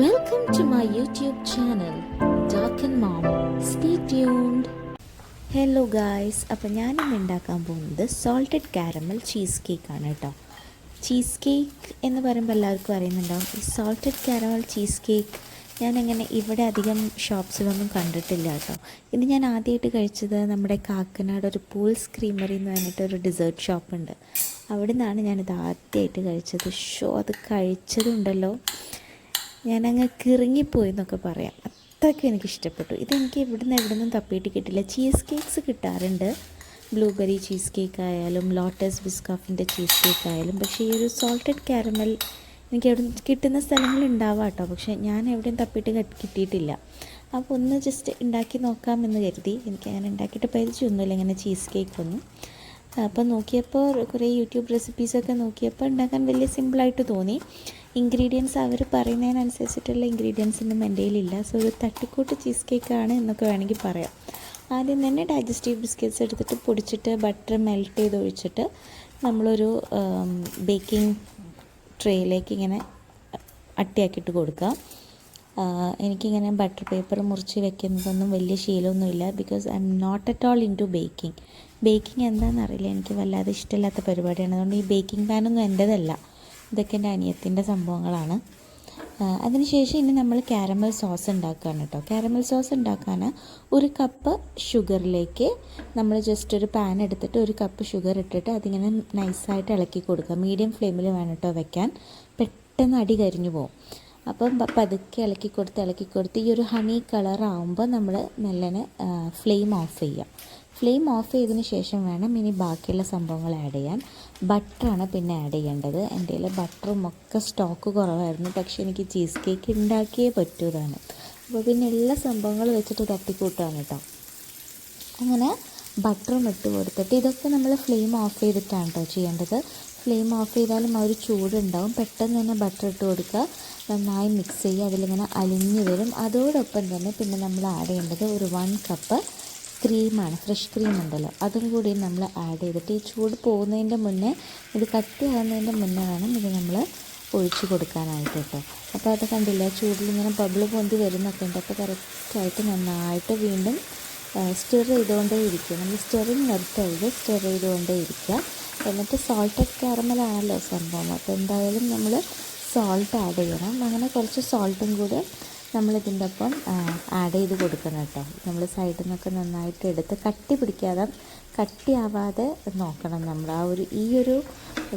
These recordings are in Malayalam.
Welcome to my YouTube channel ഡാക്കൻ Mom. Stay tuned. Hello guys അപ്പോൾ ഞാനിന്ന് ഉണ്ടാക്കാൻ പോകുന്നത് സോൾട്ടഡ് കാരമൽ ചീസ് കേക്കാണ് കേട്ടോ. ചീസ് കേക്ക് എന്ന് പറയുമ്പോൾ എല്ലാവർക്കും അറിയുന്നുണ്ടാവും. ഈ സോൾട്ടഡ് കാരമൽ ചീസ് കേക്ക് ഞാനങ്ങനെ ഇവിടെ അധികം ഷോപ്സിലൊന്നും കണ്ടിട്ടില്ല കേട്ടോ. ഇത് ഞാൻ ആദ്യമായിട്ട് കഴിച്ചത് നമ്മുടെ കാക്കനാട് ഒരു പൂൾസ് ക്രീമറി എന്ന് പറഞ്ഞിട്ട് ഒരു ഡിസേർട്ട് ഷോപ്പുണ്ട് അവിടെ നിന്നാണ് ഞാനിത് ആദ്യമായിട്ട് കഴിച്ചത്. ഷോ അത് കഴിച്ചതുണ്ടല്ലോ. ഞാനങ്ങ് കിറങ്ങിപ്പോയി എന്നൊക്കെ പറയാം. അത്രയ്ക്കും എനിക്ക് ഇഷ്ടപ്പെട്ടു ഇതെനിക്ക് ഇവിടുന്ന് എവിടെ നിന്നും തപ്പിയിട്ട് കിട്ടില്ല. ചീസ് കേക്ക്സ് കിട്ടാറുണ്ട്. ബ്ലൂബെറി ചീസ് കേക്ക് ആയാലും ലോട്ടസ് ബിസ്കോഫിന്റെ ചീസ് കേക്ക് ആയാലും പക്ഷേ ഈ ഒരു സോൾട്ടഡ് കാരമൽ എനിക്ക് എവിടെ കിട്ടുന്ന സ്ഥലങ്ങളിൽ കേട്ടോ. പക്ഷേ ഞാൻ എവിടെയും തപ്പിയിട്ട് കിട്ടിയിട്ടില്ല. അപ്പോൾ ഒന്ന് ജസ്റ്റ് ഉണ്ടാക്കി നോക്കാമെന്ന് കരുതി. എനിക്ക് അങ്ങനെ ഉണ്ടാക്കിയിട്ട് പരിചയമൊന്നുമില്ല ഇങ്ങനെ ചീസ് കേക്കൊന്നും അപ്പോൾ നോക്കിയപ്പോൾ കുറേ യൂട്യൂബ് റെസിപ്പീസൊക്കെ നോക്കിയപ്പോൾ ഉണ്ടാക്കാൻ വലിയ സിമ്പിളായിട്ട് തോന്നി. ഇൻഗ്രീഡിയൻസ് അവർ പറയുന്നതിനനുസരിച്ചിട്ടുള്ള ഇൻഗ്രീഡിയൻസ് ഒന്നും എന്റെ സോ ഒരു തട്ടിക്കൂട്ട് ചീസ് കേക്കാണ് എന്നൊക്കെ വേണമെങ്കിൽ പറയാം. ആദ്യം തന്നെ ഡൈജസ്റ്റീവ് ബിസ്ക്കറ്റ്സ് എടുത്തിട്ട് പൊടിച്ചിട്ട് ബട്ടർ മെൽറ്റ് ചെയ്ത് ഒഴിച്ചിട്ട് നമ്മളൊരു ബേക്കിംഗ് ട്രേയിലേക്ക് ഇങ്ങനെ അട്ടിയാക്കിയിട്ട് കൊടുക്കുക. എനിക്കിങ്ങനെ ബട്ടർ പേപ്പർ മുറിച്ച് വെക്കുന്നതൊന്നും വലിയ ശീലമൊന്നുമില്ല because I'm not at all into baking baking എന്താണെന്നറിയില്ല. എനിക്ക് വല്ലാതെ ഇഷ്ടമില്ലാത്ത പരിപാടിയാണ്. അതുകൊണ്ട് ഈ ബേക്കിംഗ് പാനൊന്നും എന്റേതല്ല. ഇതൊക്കെ എന്റെ അനിയത്തിന്റെ സംഭവങ്ങളാണ്. അതിനുശേഷം ഇനി നമ്മൾ കാരമൽ സോസ് ഉണ്ടാക്കുകയാണ് കേട്ടോ. കാരമൽ സോസ് ഉണ്ടാക്കാൻ ഒരു കപ്പ് ഷുഗറിലേക്ക് നമ്മൾ ജസ്റ്റ് ഒരു പാൻ എടുത്തിട്ട് ഒരു കപ്പ് ഷുഗർ ഇട്ടിട്ട് അതിങ്ങനെ നൈസായിട്ട് ഇളക്കി കൊടുക്കുക. മീഡിയം ഫ്ലെയിമിൽ വേണം കേട്ടോ വെക്കാൻ. പെട്ടെന്ന് അടി കരിഞ്ഞു പോകും അപ്പം പതുക്കെ ഇളക്കി കൊടുത്ത് ഇളക്കി കൊടുത്ത് ഈ ഒരു ഹണി കളർ ആകുമ്പോൾ നമ്മൾ മെല്ലനെ ഫ്ലെയിം ഓഫ് ചെയ്യാം. ഫ്ലെയിം ഓഫ് ചെയ്തതിന് ശേഷം വേണം ഇനി ബാക്കിയുള്ള സംഭവങ്ങൾ ആഡ് ചെയ്യാൻ. ബട്ടറാണ് പിന്നെ ആഡ് ചെയ്യേണ്ടത്. എന്റെ കയ്യിൽ ബട്ടറും ഒക്കെ സ്റ്റോക്ക് കുറവായിരുന്നു. പക്ഷേ എനിക്ക് ചീസ് കേക്ക് ഉണ്ടാക്കിയേ പറ്റൂ ഇതാണ് അപ്പോൾ പിന്നെ എല്ലാ സംഭവങ്ങളും വെച്ചിട്ട് തട്ടിക്കൂട്ടാണ് കേട്ടോ. അങ്ങനെ ബട്ടറും ഇട്ട് കൊടുത്തിട്ട് ഇതൊക്കെ നമ്മൾ ഫ്ലെയിം ഓഫ് ചെയ്തിട്ടാണ് കേട്ടോ ചെയ്യേണ്ടത്. ഫ്ലെയിം ഓഫ് ചെയ്താലും ആ ഒരു ചൂടുണ്ടാവും. പെട്ടെന്ന് തന്നെ ബട്ടർ ഇട്ട് കൊടുക്കുക. നന്നായി മിക്സ് ചെയ്യുക. അതിലിങ്ങനെ അലിഞ്ഞ് വരും. അതോടൊപ്പം തന്നെ പിന്നെ നമ്മൾ ആഡ് ചെയ്യേണ്ടത് ഒരു വൺ കപ്പ് ക്രീമാണ് ഫ്രഷ് ക്രീം ഉണ്ടല്ലോ. അതും കൂടി നമ്മൾ ആഡ് ചെയ്തിട്ട് ഈ ചൂട് പോകുന്നതിന്റെ മുന്നേ ഇത് കട്ടിയാകുന്നതിന്റെ മുന്നേ വേണം ഇത് നമ്മൾ ഒഴിച്ച് കൊടുക്കാനായിട്ട് കേട്ടോ. അപ്പോൾ അത് കണ്ടില്ല ചൂടിൽ ഇങ്ങനെ ബബിൾ പൊന്തി വരുന്നൊക്കെ ഉണ്ട്. അപ്പോൾ കറക്റ്റായിട്ട് നന്നായിട്ട് വീണ്ടും സ്റ്റിർ ചെയ്തുകൊണ്ടേ ഇരിക്കുക. നമ്മൾ സ്റ്റെറിങ് നിർത്തരുത് സ്റ്റെർ ചെയ്തുകൊണ്ടേ ഇരിക്കുക. എന്നിട്ട് സോൾട്ടഡ് കാരമലാണല്ലോ സംഭവം. അപ്പോൾ എന്തായാലും നമ്മൾ സോൾട്ട് ആഡ് ചെയ്യണം. അങ്ങനെ കുറച്ച് സോൾട്ടും കൂടി നമ്മളിതിന്റെ ഒപ്പം ആഡ് ചെയ്ത് കൊടുക്കണം കേട്ടോ. നമ്മൾ സൈഡിൽ നിന്നൊക്കെ നന്നായിട്ട് എടുത്ത് കട്ടി പിടിക്കാതെ കട്ടിയാവാതെ നോക്കണം നമ്മൾ ആ ഒരു ഈ ഒരു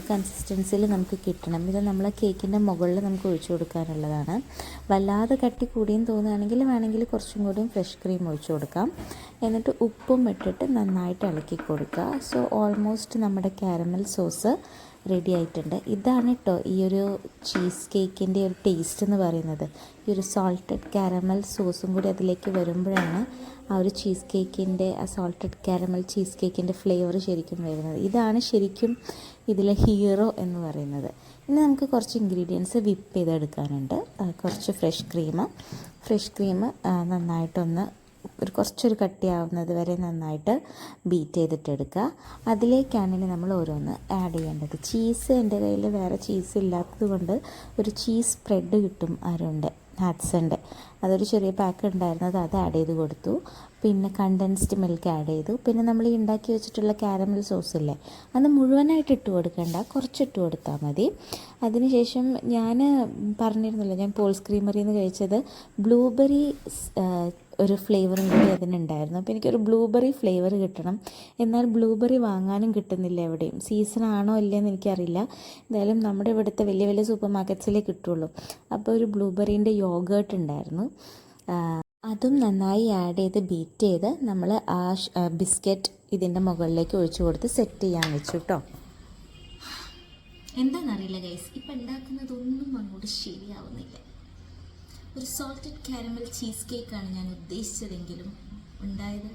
കൺസിസ്റ്റൻസിയിൽ നമുക്ക് കിട്ടണം. ഇത് നമ്മൾ കേക്കിന്റെ മുകളിൽ നമുക്ക് ഒഴിച്ചു കൊടുക്കാനുള്ളതാണ്. വല്ലാതെ കട്ടി കൂടിയും തോന്നുകയാണെങ്കിൽ വേണമെങ്കിൽ കുറച്ചും കൂടിയും ഫ്രഷ് ക്രീം ഒഴിച്ചു കൊടുക്കാം. എന്നിട്ട് ഉപ്പും ഇട്ടിട്ട് നന്നായിട്ട് ഇളക്കി കൊടുക്കുക. സോ ഓൾമോസ്റ്റ് നമ്മുടെ കാരമൽ സോസ് റെഡി ആയിട്ടുണ്ട് ഇതാണ് കേട്ടോ ഈ ഒരു ചീസ് കേക്കിന്റെ ഒരു ടേസ്റ്റ് എന്ന് പറയുന്നത്. ഈ ഒരു സോൾട്ടഡ് കാരമൽ സോസും കൂടി അതിലേക്ക് വരുമ്പോഴാണ് ആ ഒരു ചീസ് കേക്കിന്റെ ആ സോൾട്ടഡ് കാരമൽ ചീസ് കേക്കിന്റെ ഫ്ലേവർ ശരിക്കും വരുന്നത്. ഇതാണ് ശരിക്കും ഇതിലെ ഹീറോ എന്ന് പറയുന്നത്. ഇനി നമുക്ക് കുറച്ച് ഇൻഗ്രീഡിയൻസ് വിപ്പ് ചെയ്തെടുക്കാനുണ്ട്. കുറച്ച് ഫ്രഷ് ക്രീം ഫ്രഷ് ക്രീം നന്നായിട്ടൊന്ന് ഒരു കുറച്ചൊരു കട്ടിയാവുന്നത് വരെ നന്നായിട്ട് ബീറ്റ് ചെയ്തിട്ടെടുക്കുക. അതിലേക്കാണ് നമ്മൾ ഓരോന്ന് ആഡ് ചെയ്യേണ്ടത്. ചീസ് എന്റെ കയ്യിൽ വേറെ ചീസ് ഇല്ലാത്തത് കൊണ്ട് ഒരു ചീസ് സ്പ്രെഡ് കിട്ടും ആരുണ്ട് ഹാറ്റ്സന്റെ അതൊരു ചെറിയ പാക്ക് ഉണ്ടായിരുന്നത് അത് ആഡ് ചെയ്ത് കൊടുത്തു. പിന്നെ കണ്ടൻസ്ഡ് മിൽക്ക് ആഡ് ചെയ്തു. പിന്നെ നമ്മൾ ഈ ഉണ്ടാക്കി വെച്ചിട്ടുള്ള കാരമൽ സോസ് ഇല്ലേ അത് മുഴുവനായിട്ട് ഇട്ട് കൊടുക്കേണ്ട. കുറച്ചിട്ട് കൊടുത്താൽ മതി. അതിനുശേഷം ഞാൻ പറഞ്ഞിരുന്നില്ല ഞാൻ പോൾസ് ക്രീമറിന്ന് കഴിച്ചത് ബ്ലൂബെറി ഒരു ഫ്ലേവറും കൂടി അതിനുണ്ടായിരുന്നു. അപ്പോൾ എനിക്കൊരു ബ്ലൂബെറി ഫ്ലേവർ കിട്ടണം. എന്നാൽ ബ്ലൂബെറി വാങ്ങാനും കിട്ടുന്നില്ല എവിടെയും. സീസൺ ആണോ ഇല്ലയെന്ന് എനിക്കറിയില്ല. എന്തായാലും നമ്മുടെ ഇവിടുത്തെ വലിയ വലിയ സൂപ്പർ മാർക്കറ്റ്സിലേ കിട്ടുള്ളൂ. അപ്പോൾ ഒരു ബ്ലൂബെറീന്റെ യോഗേർട്ട് ഉണ്ടായിരുന്നു. അതും നന്നായി ആഡ് ചെയ്ത് ബീറ്റ് ചെയ്ത് നമ്മൾ ആ ബിസ്ക്കറ്റ് ഇതിന്റെ മുകളിലേക്ക് ഒഴിച്ചു കൊടുത്ത് സെറ്റ് ചെയ്യാൻ വെച്ചു കേട്ടോ എന്താണെന്നറിയില്ല ഗൈസ് ഇപ്പം ഉണ്ടാക്കുന്നതൊന്നും അങ്ങോട്ട് ശരിയാവുന്നില്ല. ഒരു സോൾട്ടഡ് കാരമൽ ചീസ് കേക്കാണ് ഞാൻ ഉദ്ദേശിച്ചതെങ്കിലും ഉണ്ടായത്.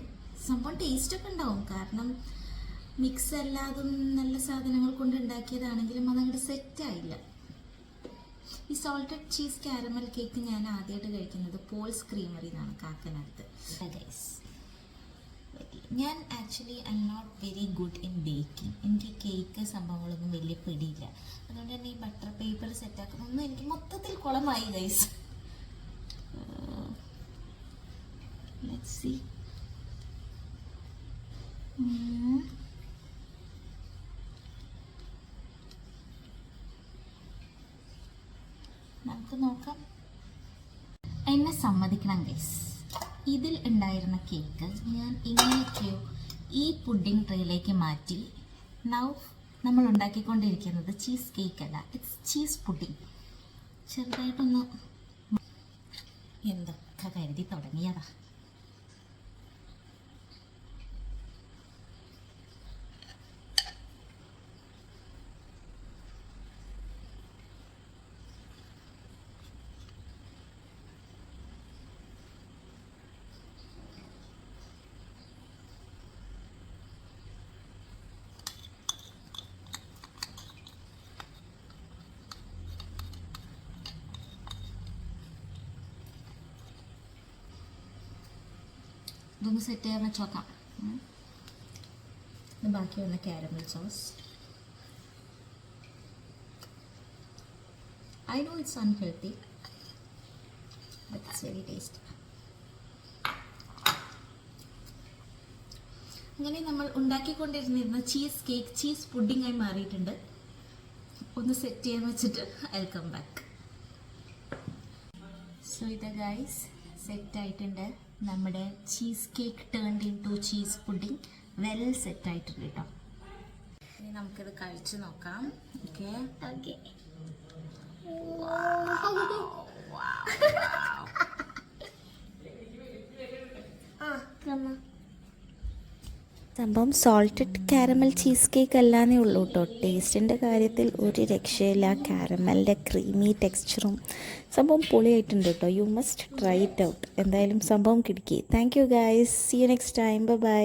സംഭവം ടേസ്റ്റ് ഒക്കെ ഉണ്ടാവും. കാരണം മിക്സ് അല്ലാതും നല്ല സാധനങ്ങൾ കൊണ്ട് ഉണ്ടാക്കിയതാണെങ്കിലും അതങ്ങോട്ട് സെറ്റായില്ല ഈ സോൾട്ടഡ് ചീസ് കാരമൽ കേക്ക് ഞാൻ ആദ്യമായിട്ട് കഴിക്കുന്നത് പോൾസ് ക്രീമറി എന്നാണ് കാക്കനടുത്ത് ഗൈസ് ഞാൻ actually I'm not very good in baking എനിക്ക് കേക്ക് സംഭവങ്ങളൊന്നും വലിയ പിടിയില്ല. അതുകൊണ്ട് തന്നെ ഈ ബട്ടർ പേപ്പർ സെറ്റാക്കുന്നൊന്നും എനിക്ക് മൊത്തത്തിൽ കുളമായി ഗൈസ് Mm. നമുക്ക് നോക്കാം. എന്നെ സമ്മതിക്കണം ഗൈസ് ഇതിൽ ഉണ്ടായിരുന്ന കേക്ക് ഞാൻ ഇങ്ങനെയൊക്കെയോ ഈ പുഡിംഗ് ട്രേയിലേക്ക് മാറ്റി. നൗ നമ്മൾ ഉണ്ടാക്കിക്കൊണ്ടിരിക്കുന്നത് ചീസ് കേക്ക് അല്ല ഇറ്റ്സ് ചീസ് പുഡിംഗ് ചെറുതായിട്ടൊന്ന് എന്തൊക്കെ കരുതി തുടങ്ങിയതാ. ഇതൊന്ന് സെറ്റ് ചെയ്യാൻ വെച്ചോക്കാം ബാക്കി വന്ന caramel sauce I know it's unhealthy very taste അങ്ങനെ നമ്മൾ ഉണ്ടാക്കിക്കൊണ്ടിരുന്നിരുന്ന ചീസ് കേക്ക് ചീസ് പുഡിംഗ് ആയി മാറിയിട്ടുണ്ട്. ഒന്ന് സെറ്റ് ചെയ്യാൻ വെച്ചിട്ട് വെൽക്കം ബാക്ക് സോ ഇത് ഗൈസ് സെറ്റ് ആയിട്ടുണ്ട്. നമ്മുടെ cheese cake turned into cheese pudding well set ആയിട്ടുണ്ട് കേട്ടോ ഇനി നമുക്കിത് കഴിച്ചു നോക്കാം. ഓക്കെ ഓക്കെ സംഭവം സോൾട്ടഡ് കാരമൽ ചീസ് കേക്ക് അല്ലാന്നേ ഉള്ളൂ കേട്ടോ ടേസ്റ്റിന്റെ കാര്യത്തിൽ ഒരു രക്ഷയില്ല. കാരമലിന്റെ ക്രീമി ടെക്സ്ചറും സംഭവം പൊളിയായിട്ടുണ്ട് കേട്ടോ you must try it out എന്തായാലും സംഭവം കിടക്കി. Thank you guys see you next time bye